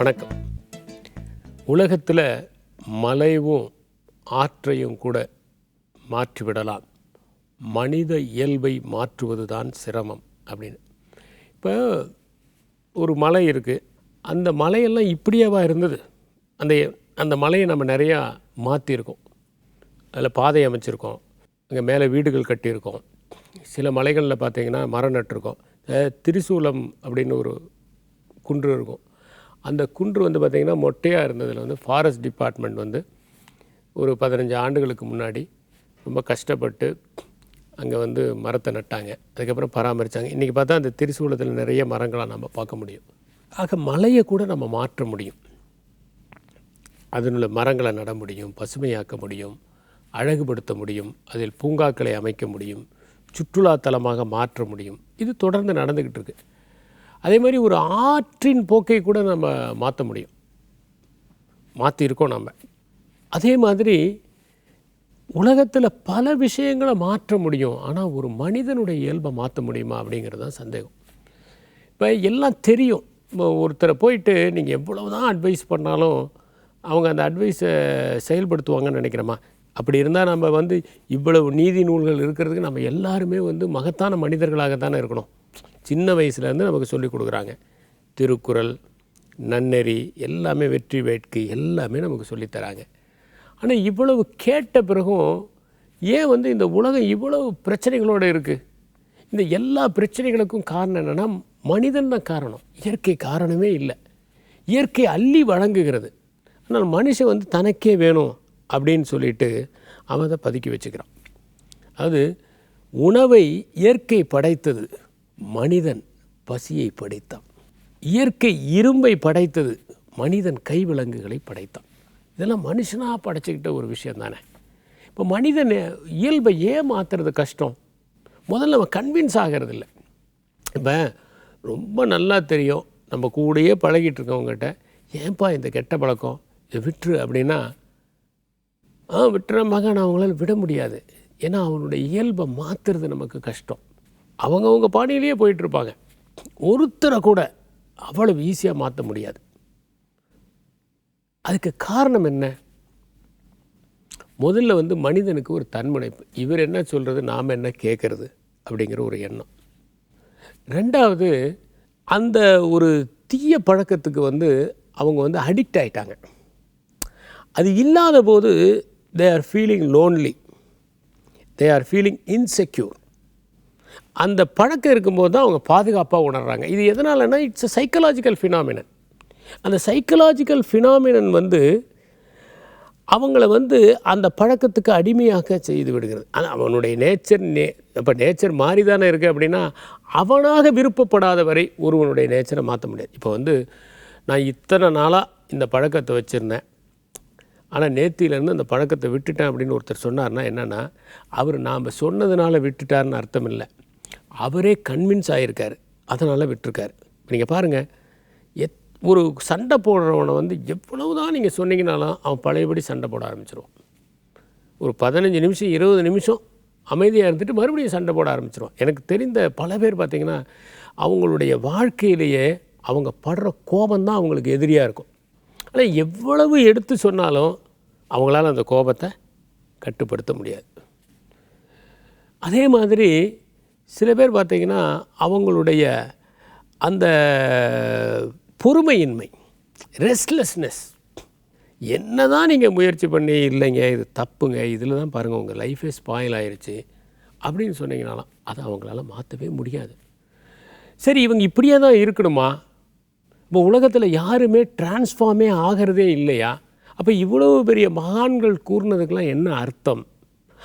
வணக்கம். உலகத்தில் மலைவும் ஆற்றையும் கூட மாற்றிவிடலாம். மனித இயல்பை மாற்றுவது தான் சிரமம் அப்படின்னு. இப்போ ஒரு மலை இருக்குது அந்த மலையெல்லாம் இப்படியேவா இருந்தது? அந்த அந்த மலையை நம்ம நிறையா மாற்றிருக்கோம் அதில் பாதை அமைச்சிருக்கோம். அங்கே மேலே வீடுகள் கட்டியிருக்கோம். சில மலைகளில் பார்த்திங்கன்னா மரம் நட்டிருக்கோம். திரிசூலம் அப்படின்னு ஒரு குன்று இருக்கும். அந்த குன்று வந்து பார்த்திங்கன்னா மொட்டையாக இருந்ததில் வந்து ஃபாரஸ்ட் டிபார்ட்மெண்ட் வந்து ஒரு பதினஞ்சு ஆண்டுகளுக்கு முன்னாடி ரொம்ப கஷ்டப்பட்டு அங்கே வந்து மரத்தை நட்டாங்க. அதுக்கப்புறம் பராமரித்தாங்க இன்றைக்கி பார்த்தா அந்த திரிசூலத்தில் நிறைய மரங்களை நம்ம பார்க்க முடியும். ஆக மலையை கூட நம்ம மாற்ற முடியும். அதனுள்ள மரங்களை நட முடியும் பசுமையாக்க முடியும் அழகுபடுத்த முடியும் அதில் பூங்காக்களை அமைக்க முடியும் சுற்றுலாத்தலமாக மாற்ற முடியும். இது தொடர்ந்து நடந்துக்கிட்டு இருக்குது அதே மாதிரி ஒரு ஆற்றின் போக்கை கூட நம்ம மாற்ற முடியும். மாற்றிருக்கோம் நம்ம அதே மாதிரி உலகத்தில் பல விஷயங்களை மாற்ற முடியும். ஆனால் ஒரு மனிதனுடைய இயல்பை மாற்ற முடியுமா அப்படிங்கிறது தான் சந்தேகம். இப்போ எல்லாம் தெரியும். இப்போ ஒருத்தரை போயிட்டு நீங்கள் எவ்வளவு தான் அட்வைஸ் பண்ணாலும் அவங்க அந்த அட்வைஸை செயல்படுத்துவாங்கன்னு நினைக்கிறோமா அப்படி இருந்தால் நம்ம வந்து இவ்வளவு நீதி நூல்கள் இருக்கிறதுக்கு நம்ம எல்லாருமே வந்து மகத்தான மனிதர்களாக தானே இருக்கணும். சின்ன வயசுலேருந்து நமக்கு சொல்லிக் கொடுக்குறாங்க. திருக்குறள் நன்னெறி எல்லாமே வெற்றி வேட்கை எல்லாமே நமக்கு சொல்லித் தராங்க. ஆனால் இவ்வளவு கேட்ட பிறகும் ஏன் வந்து இந்த உலகம் இவ்வளவு பிரச்சனைகளோடு இருக்குது இந்த எல்லா பிரச்சனைகளுக்கும் காரணம் என்னென்னா மனிதன் தான் காரணம். இயற்கை காரணமே இல்லை. இயற்கை அள்ளி வழங்குகிறது. ஆனால் மனுஷன் வந்து தனக்கே வேணும் அப்படின்னு சொல்லிட்டு அவன் அதை பதுக்கி வச்சுக்கிறான். அது உணவை இயற்கை படைத்தது. மனிதன் பசியை படைத்தான். இயற்கை இரும்பை படைத்தது மனிதன் கைவிலங்குகளை படைத்தான். இதெல்லாம் மனுஷனாக படைச்சிக்கிட்ட ஒரு விஷயம் தானே. இப்போ மனிதன் இயல்பை ஏன் மாற்றுறது கஷ்டம். முதல்ல நம்ம கன்வின்ஸ் ஆகிறது இல்லை இப்போ ரொம்ப நல்லா தெரியும். நம்ம கூடயே பழகிட்டு இருக்கவங்ககிட்ட ஏன்பா இந்த கெட்ட பழக்கம்? இதை விட்டுரு அப்படின்னா ஆ விட்டுற மகன். அவங்களால் விட முடியாது. ஏன்னா அவனுடைய இயல்பை மாற்றுறது நமக்கு கஷ்டம். அவங்கவுங்க பாணியிலேயே போயிட்டுருப்பாங்க. ஒருத்தரை கூட அவ்வளவு ஈஸியாக மாற்ற முடியாது. அதுக்கு காரணம் என்ன? முதல்ல வந்து மனிதனுக்கு ஒரு தன்முனைப்பு. இவர் என்ன சொல்கிறது நாம் என்ன கேட்குறது அப்படிங்கிற ஒரு எண்ணம். ரெண்டாவது அந்த ஒரு தீய பழக்கத்துக்கு வந்து அவங்க வந்து அடிக்ட் ஆகிட்டாங்க அது இல்லாத போது they are feeling lonely they are feeling insecure அந்த பழக்கம் இருக்கும்போது தான் அவங்க பாதுகாப்பாக உணர்கிறாங்க இது எதனாலனா இட்ஸ் அ சைக்கலாஜிக்கல் ஃபினாமினன் அந்த சைக்கலாஜிக்கல் ஃபினாமினன் வந்து அவங்கள வந்து அந்த பழக்கத்துக்கு அடிமையாக செய்து விடுகிறது. ஆனால் அவனுடைய நேச்சர் நே இப்போ நேச்சர் மாறி தானே இருக்குது அப்படின்னா அவனாக விருப்பப்படாத வரை ஒருவனுடைய நேச்சரை மாற்ற முடியாது. இப்போ வந்து நான் இத்தனை நாளாக இந்த பழக்கத்தை வச்சுருந்தேன். ஆனால் நேத்தியிலேருந்து அந்த பழக்கத்தை விட்டுட்டேன் அப்படின்னு ஒருத்தர் சொன்னார்னா என்னென்னா அவர் நாம் சொன்னதுனால விட்டுட்டார்னு அர்த்தம் இல்லை. அவரே கன்வின்ஸ் ஆகியிருக்கார் அதனால் விட்டுருக்கார். இப்போ நீங்கள் பாருங்கள் எத் ஒரு சண்டை போடுறவனை வந்து எவ்வளவு தான் நீங்கள் சொன்னீங்கனாலும் அவன் பழையபடி சண்டை போட ஆரம்பிச்சிருவான். ஒரு பதினஞ்சு நிமிஷம் இருபது நிமிஷம் அமைதியாக இருந்துட்டு மறுபடியும் சண்டை போட ஆரம்பிச்சிருவான். எனக்கு தெரிந்த பல பேர் பார்த்திங்கன்னா அவங்களுடைய வாழ்க்கையிலேயே அவங்க படுற கோபம்தான் அவங்களுக்கு எதிரியாக இருக்கும். ஆனால் எவ்வளவு எடுத்து சொன்னாலும் அவங்களால அந்த கோபத்தை கட்டுப்படுத்த முடியாது. அதே மாதிரி சில பேர் பார்த்திங்கன்னா அவங்களுடைய அந்த பொறுமையின்மை ரெஸ்ட்லெஸ்னஸ் என்ன தான் நீங்கள் முயற்சி பண்ணி இல்லைங்க இது தப்புங்க இதில் தான் பாருங்கள் உங்கள் லைஃபே ஸ்பாயில் ஆயிடுச்சு அப்படின்னு சொன்னீங்கனாலும் அதை அவங்களால மாற்றவே முடியாது. சரி இவங்க இப்படியே தான் இருக்கணுமா? இப்போ உலகத்தில் யாருமே டிரான்ஸ்ஃபார்மே ஆகிறதே இல்லையா? அப்போ இவ்வளவு பெரிய மகான்கள் கூறினதுக்கெல்லாம் என்ன அர்த்தம்?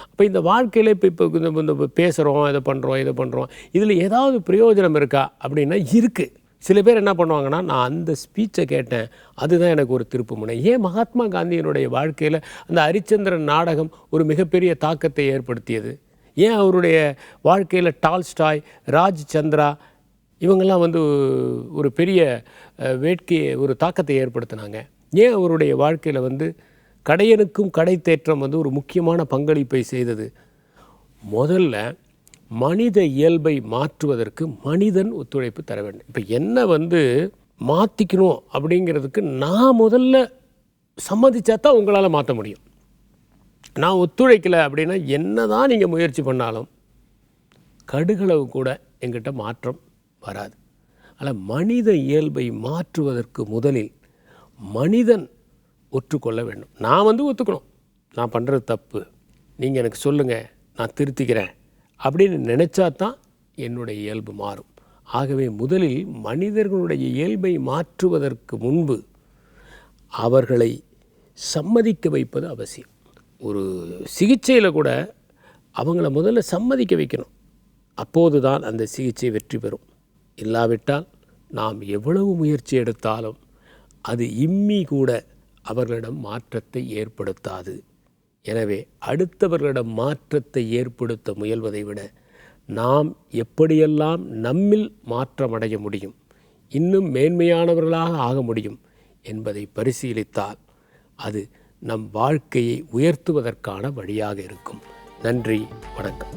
அப்போ இந்த வாழ்க்கையில் இப்போ இப்போ இந்த இந்த பேசுகிறோம் இதை பண்ணுறோம் இதை பண்ணுறோம் இதில் ஏதாவது பிரயோஜனம் இருக்கா? அப்படின்னா இருக்குது சில பேர் என்ன பண்ணுவாங்கன்னா நான் அந்த ஸ்பீச்சை கேட்டேன். அதுதான் எனக்கு ஒரு திருப்பு முனை. ஏன் மகாத்மா காந்தியினுடைய வாழ்க்கையில் அந்த ஹரிச்சந்திரன் நாடகம் ஒரு மிகப்பெரிய தாக்கத்தை ஏற்படுத்தியது? ஏன் அவருடைய வாழ்க்கையில் டால்ஸ்டாய் ராஜ் சந்திரா இவங்கெல்லாம் வந்து ஒரு பெரிய வேட்கையை ஒரு தாக்கத்தை ஏற்படுத்தினாங்க. ஏன் அவருடைய வாழ்க்கையில் வந்து கடையனுக்கும் கடை தேற்றம் வந்து ஒரு முக்கியமான பங்களிப்பை செய்தது? முதல்ல மனித இயல்பை மாற்றுவதற்கு மனிதன் ஒத்துழைப்பு தர வேண்டும். இப்போ என்ன வந்து மாற்றிக்கணும் அப்படிங்கிறதுக்கு நான் முதல்ல சம்மதிச்சா தான் உங்களால் மாற்ற முடியும். நான் ஒத்துழைக்கலை அப்படின்னா என்ன தான் நீங்கள் முயற்சி பண்ணாலும் கடுகளவு கூட எங்கிட்ட மாற்றம் வராது. ஆனால் மனித இயல்பை மாற்றுவதற்கு முதலில் மனிதன் ஒற்றுக்கொள்ள வேண்டும். நான் வந்து ஒத்துக்கணும். நான் பண்ணுறது தப்பு. நீங்கள் எனக்கு சொல்லுங்கள் நான் திருத்திக்கிறேன். அப்படின்னு நினச்சா தான் என்னுடைய இயல்பு மாறும். ஆகவே முதலில் மனிதர்களுடைய இயல்பை மாற்றுவதற்கு முன்பு அவர்களை சம்மதிக்க வைப்பது அவசியம். ஒரு சிகிச்சையில் கூட அவங்கள முதல்ல சம்மதிக்க வைக்கணும். அப்போது தான் அந்த சிகிச்சை வெற்றி பெறும். இல்லாவிட்டால் நாம் எவ்வளவு முயற்சி எடுத்தாலும் அது இம்மி கூட அவர்களிடம் மாற்றத்தை ஏற்படுத்தாது. எனவே அடுத்தவர்களிடம் மாற்றத்தை ஏற்படுத்த முயல்வதை விட நாம் எப்படியெல்லாம் நம்மில் மாற்றமடைய முடியும் இன்னும் மேன்மையானவர்களாக ஆக முடியும் என்பதை பரிசீலித்தால் அது நம் வாழ்க்கையை உயர்த்துவதற்கான வழியாக இருக்கும். நன்றி வணக்கம்.